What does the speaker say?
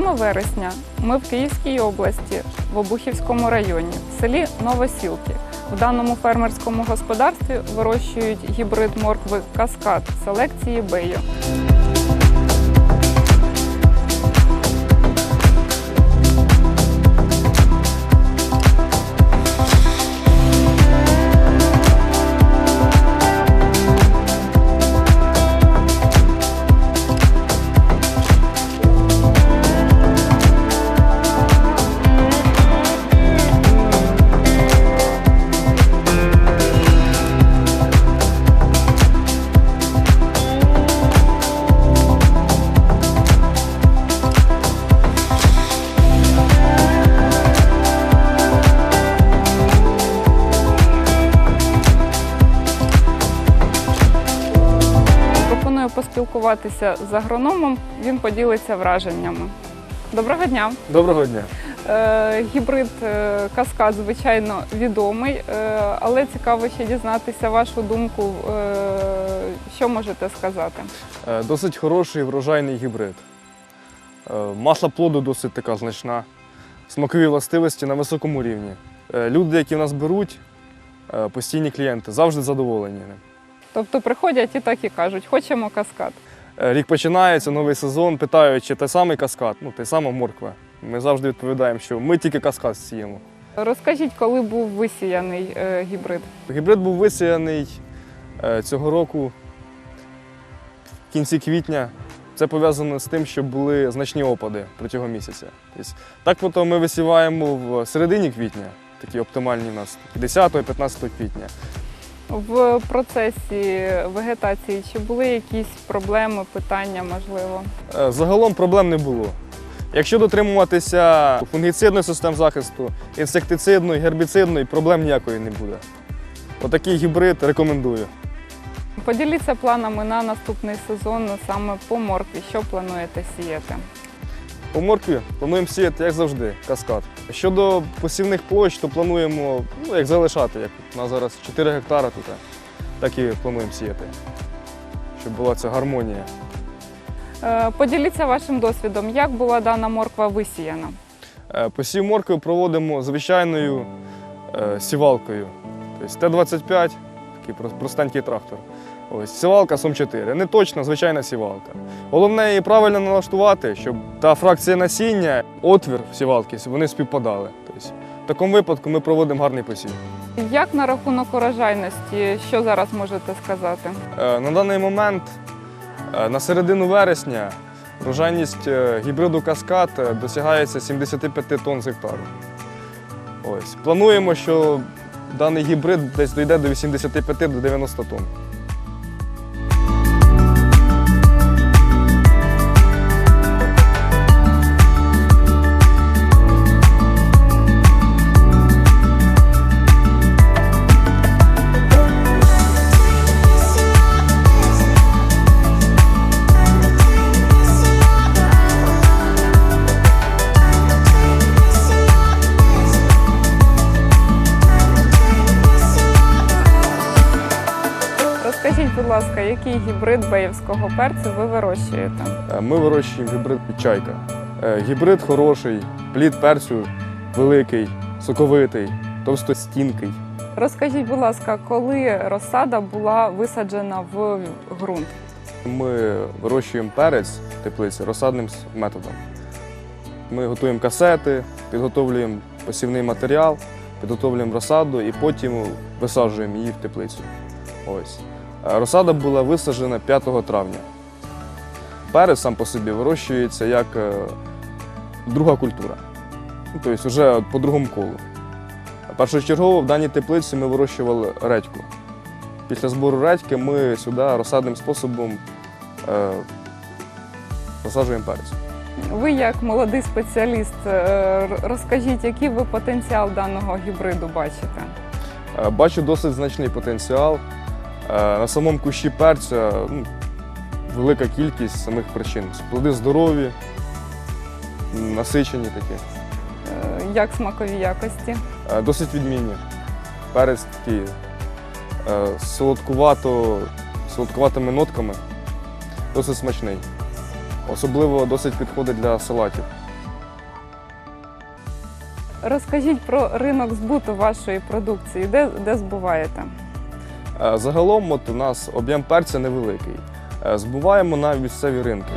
7 вересня ми в Київській області, в Обухівському районі, в селі Новосілки. В даному фермерському господарстві вирощують гібрид моркви Каскад селекції Бейо. Поспілкуватися з агрономом. Він поділиться враженнями. Доброго дня! Доброго дня. Е, Гібрид е, каскад, звичайно, відомий, е, але цікаво ще дізнатися вашу думку. Що можете сказати? Досить хороший врожайний гібрид. Маса плоду досить така значна. Смакові властивості на високому рівні. Люди, які в нас беруть, постійні клієнти, завжди задоволені ним. Тобто приходять і так і кажуть, хочемо каскад. Е, Рік починається, новий сезон, питають, чи той самий каскад, ну, той сама морква. Ми завжди відповідаємо, що ми тільки каскад сіємо. Розкажіть, коли був висіяний е, гібрид? Гібрид був висіяний е, цього року в кінці квітня. Це пов'язано з тим, що були значні опади протягом місяця. Тобто, так потім ми висіваємо в середині квітня, такі оптимальні у нас 10-15 квітня. В процесі вегетації чи були якісь проблеми, питання, можливо? Е, Загалом проблем не було. Якщо дотримуватися фунгіцидної систем захисту, інсектицидної, гербіцидної, проблем ніякої не буде. Отакий гібрид рекомендую. Поділіться планами на наступний сезон саме по моркві. Що плануєте сіяти? По моркві плануємо сіяти, як завжди, каскад. Щодо посівних площ, то плануємо ну, як залишати, як у нас зараз 4 гектари тут, так і плануємо сіяти, щоб була ця гармонія. Е, Поділіться вашим досвідом, як була дана морква висіяна. Е, Посів моркви проводимо звичайною е, сівалкою. Тобто Т-25, такий простенький трактор. Ось, сівалка Сом-4. Не точно, звичайна сівалка. Головне її правильно налаштувати, щоб та фракція насіння, отвір в сівалці, вони співпадали. Тобто, в такому випадку ми проводимо гарний посів. Як на рахунок урожайності, що зараз можете сказати? Е, На даний момент, е, на середину вересня, врожайність е, гібриду каскад досягається 75 тонн з гектару. Ось. Плануємо, що даний гібрид десь дійде до 85-90 тонн. Розкажіть, будь ласка, який гібрид беївського перцю ви вирощуєте? Е, Ми вирощуємо гібрид чайка. Е, Гібрид хороший, плід перцю великий, соковитий, товстостінкий. Розкажіть, будь ласка, коли розсада була висаджена в ґрунт? Ми вирощуємо перець в теплиці розсадним методом. Ми готуємо касети, підготовлюємо посівний матеріал, підготовлюємо розсаду і потім висаджуємо її в теплицю. Ось. Е, Розсада була висаджена 5 травня. Перець сам по собі вирощується як е, друга культура. Ну, тобто вже по другому колу. Першочергово в даній теплиці ми вирощували редьку. Після збору редьки ми сюди розсадним способом е, посаджуємо перець. Ви як молодий спеціаліст, е, розкажіть, який ви потенціал даного гібриду бачите? Е, Бачу досить значний потенціал. Е, На самому кущі перця ну, велика кількість самих причин. Плоди здорові, насичені такі, Е, Як смакові якості? Е, досить відмінні. Перець такий е, солодкувато, солодкуватими нотками, досить смачний. Особливо досить підходить для салатів. Розкажіть про ринок збуту вашої продукції, де, де збуваєте? Е, Загалом от у нас об'єм перця невеликий. Е, Збуваємо на місцеві ринки.